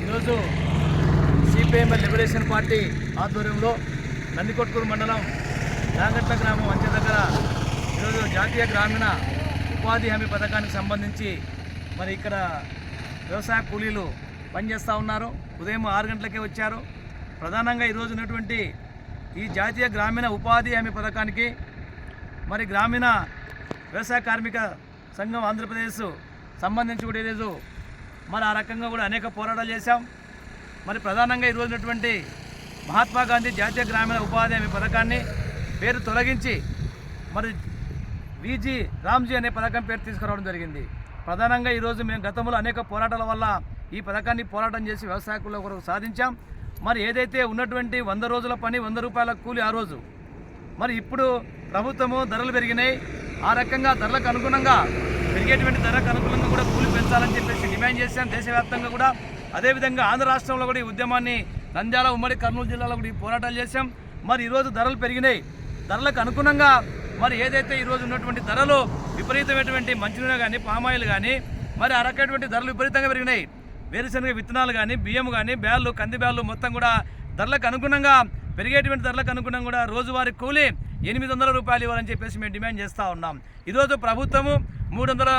ఈరోజు CPM liberation party ఆధ్వర్యంలో నందికొట్కూరు మండలం నాగట్ల గ్రామం అంచె దగ్గర ఈరోజు జాతీయ గ్రామీణ ఉపాధి హామీ పథకానికి సంబంధించి మరి ఇక్కడ వ్యవసాయ కూలీలు పనిచేస్తూ ఉన్నారు. ఉదయం ఆరు గంటలకే వచ్చారు. ప్రధానంగా ఈరోజు ఉన్నటువంటి ఈ జాతీయ గ్రామీణ ఉపాధి హామీ పథకానికి మరి గ్రామీణ వ్యవసాయ కార్మిక సంఘం ఆంధ్రప్రదేశ్ సంబంధించి కూడా ఈరోజు మరి ఆ రకంగా కూడా అనేక పోరాటాలు చేశాం. మరి ప్రధానంగా ఈరోజు ఉన్నటువంటి మహాత్మా గాంధీ జాతీయ గ్రామీణ ఉపాధి హామీ పథకాన్ని పేరు తొలగించి మరి విజి రామ్జీ అనే పథకం పేరు తీసుకురావడం జరిగింది. ప్రధానంగా ఈరోజు మేము గతంలో అనేక పోరాటాల వల్ల ఈ పథకాన్ని పోరాటం చేసి వ్యవసాయకుల కొరకు సాధించాం. మరి ఏదైతే ఉన్నటువంటి వంద రోజుల పని వంద రూపాయల కూలి ఆ రోజు మరి ఇప్పుడు ప్రభుత్వము ధరలు పెరిగినాయి. ఆ రకంగా ధరలకు అనుగుణంగా పెరిగేటువంటి ధరకు అనుగుణంగా కూడా కూలి పెంచాలని చెప్పేసి డిమాండ్ చేశాం. దేశవ్యాప్తంగా కూడా అదేవిధంగా ఆంధ్ర రాష్ట్రంలో కూడా ఈ ఉద్యమాన్ని నంద్యాల ఉమ్మడి కర్నూలు జిల్లాలో కూడా ఈ పోరాటాలు చేశాం. మరి ఈరోజు ధరలు పెరిగినాయి. ధరలకు అనుగుణంగా మరి ఏదైతే ఈరోజు ఉన్నటువంటి ధరలు విపరీతమైనటువంటి మంచినూనె కానీ పామాయిల్ కానీ మరి ఆ రకమైనటువంటి ధరలు విపరీతంగా పెరిగినాయి. వేరుశనగ విత్తనాలు కానీ బియ్యం కానీ బ్యాళ్ళు కంది బ్యాళ్ళు మొత్తం కూడా ధరలకు అనుగుణంగా పెరిగేటువంటి ధరలకు అనుగుణంగా కూడా రోజువారీ కూలి ఎనిమిది వందల రూపాయలు ఇవ్వాలని చెప్పేసి మేము డిమాండ్ చేస్తూ ఉన్నాం. ఈరోజు ప్రభుత్వము మూడు వందల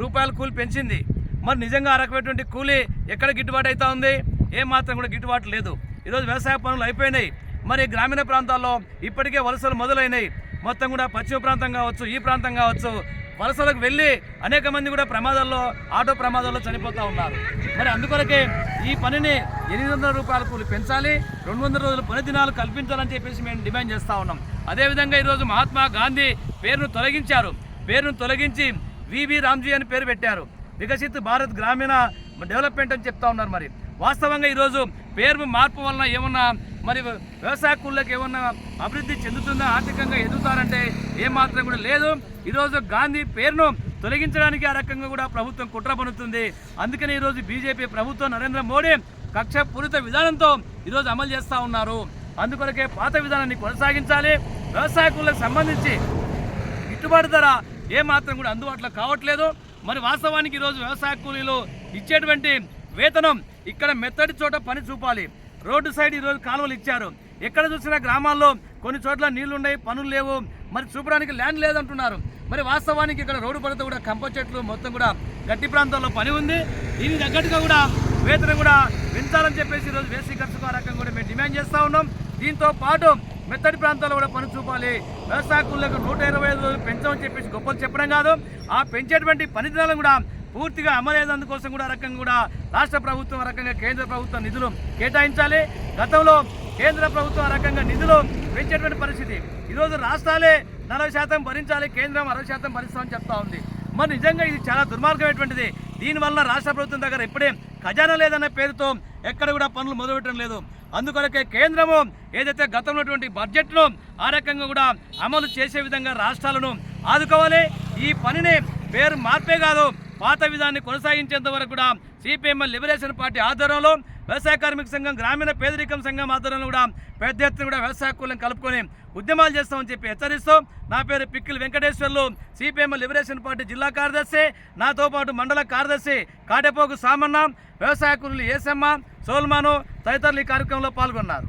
రూపాయలు కూలి పెంచింది. మరి నిజంగా ఆ రకమైనటువంటి కూలి ఎక్కడ గిట్టుబాటు అవుతా ఉంది? ఏమాత్రం కూడా గిట్టుబాటు లేదు. ఈరోజు వ్యవసాయ పనులు అయిపోయినాయి. మరి గ్రామీణ ప్రాంతాల్లో ఇప్పటికే వలసలు మొదలైనాయి. మొత్తం కూడా పశ్చిమ ప్రాంతం కావచ్చు ఈ ప్రాంతం కావచ్చు వలసలకు వెళ్ళి అనేక మంది కూడా ప్రమాదాల్లో ఆటో ప్రమాదాల్లో చనిపోతూ ఉన్నారు. మరి అందుకొరకే ఈ పనిని ఎనిమిది వందల రూపాయల కూలి పెంచాలి రెండు వందల రోజుల పని దినాలు కల్పించాలని చెప్పేసి మేము డిమాండ్ చేస్తూ ఉన్నాం. అదేవిధంగా ఈరోజు మహాత్మా గాంధీ పేరును తొలగించారు. పేరును తొలగించి వివి రామ్జీ అని పేరు పెట్టారు. వికసిత్ భారత్ గ్రామీణ డెవలప్మెంట్ అని చెప్తా ఉన్నారు మరి. వాస్తవంగా ఈరోజు పేరు మార్పు వలన ఏమన్నా మరి వ్యవసాయ కూలీలకు ఏమన్నా అభివృద్ధి చెందుతుందా? ఆర్థికంగా ఎదుగుతారంటే ఏమాత్రం కూడా లేదు. ఈరోజు గాంధీ పేరును తొలగించడానికి ఆ రకంగా కూడా ప్రభుత్వం కుట్ర పనుతుంది అందుకని ఈరోజు బీజేపీ ప్రభుత్వం నరేంద్ర మోడీ కక్ష పూరిత విధానంతో ఈరోజు అమలు చేస్తూ ఉన్నారు. అందుకొరకే పాత విధానాన్ని కొనసాగించాలి. వ్యవసాయ సంబంధించి గిట్టుబాటు ధర ఏమాత్రం కూడా అందుబాటులో కావట్లేదు. మరి వాస్తవానికి ఈరోజు వ్యవసాయ కూలీలు ఇచ్చేటువంటి వేతనం ఇక్కడ మెత్తడి చోట పని చూపాలి. రోడ్డు సైడ్ ఈరోజు కాలువలు ఇచ్చారు. ఎక్కడ చూసినా గ్రామాల్లో కొన్ని చోట్ల నీళ్ళు ఉన్నాయి పనులు లేవు. మరి చూపడానికి ల్యాండ్ లేదంటున్నారు. మరి వాస్తవానికి ఇక్కడ రోడ్డు పడితే కూడా కంప చెట్లు మొత్తం కూడా గట్టి ప్రాంతాల్లో పని ఉంది. దీనికి తగ్గట్టుగా కూడా వేతన కూడా పెంచాలని చెప్పేసి ఈరోజు వేసి ఖర్చుకో రకంగా కూడా మేము డిమాండ్ చేస్తూ ఉన్నాం. దీంతో పాటు మెత్తడి ప్రాంతాల్లో కూడా పని చూపాలి. వ్యవసాయ కూలీలకు నూట ఇరవై ఐదు రోజులు పెంచమని చెప్పేసి గొప్పలు చెప్పడం కాదు. ఆ పెంచేటువంటి పని దినాలను కూడా పూర్తిగా అమలయ్యేందుకోసం కూడా రకంగా కూడా రాష్ట్ర ప్రభుత్వం రకంగా కేంద్ర ప్రభుత్వం నిధులు కేటాయించాలి. గతంలో కేంద్ర ప్రభుత్వం రకంగా నిధులు పెంచేటువంటి పరిస్థితి. ఈరోజు రాష్ట్రాలే నలభై శాతం భరించాలి కేంద్రం అరవై శాతం భరిస్తామని చెప్తా ఉంది. మరి నిజంగా ఇది చాలా దుర్మార్గమైనటువంటిది. దీనివల్ల రాష్ట్ర ప్రభుత్వం దగ్గర ఇప్పుడే ఖజానా లేదన్న పేరుతో ఎక్కడ కూడా పనులు మొదలుపెట్టడం లేదు. అందుకొరకే కేంద్రము ఏదైతే గతంలో ఉన్నటువంటి బడ్జెట్ను ఆ రకంగా కూడా అమలు చేసే విధంగా రాష్ట్రాలను ఆదుకోవాలి. ఈ పనిని పేరు మార్పే కాదు పాత విధాన్ని కొనసాగించేంత వరకు కూడా సిపిఎంఎల్ లిబరేషన్ పార్టీ ఆధ్వర్యంలో వ్యవసాయ కార్మిక సంఘం గ్రామీణ పేదరికం సంఘం ఆధ్వర్యంలో కూడా పెద్ద ఎత్తున కూడా వ్యవసాయ కూలను కలుపుకొని ఉద్యమాలు చేస్తామని చెప్పి హెచ్చరిస్తూ నా పేరు Pikkil Venkateswarlu. CPM liberation party జిల్లా కార్యదర్శి నాతో పాటు మండల కార్యదర్శి కాటెపోకు సామన్న వ్యవసాయ కూలీలు ఏసమ్మ సోల్మాను తదితరులు ఈ కార్యక్రమంలో పాల్గొన్నారు.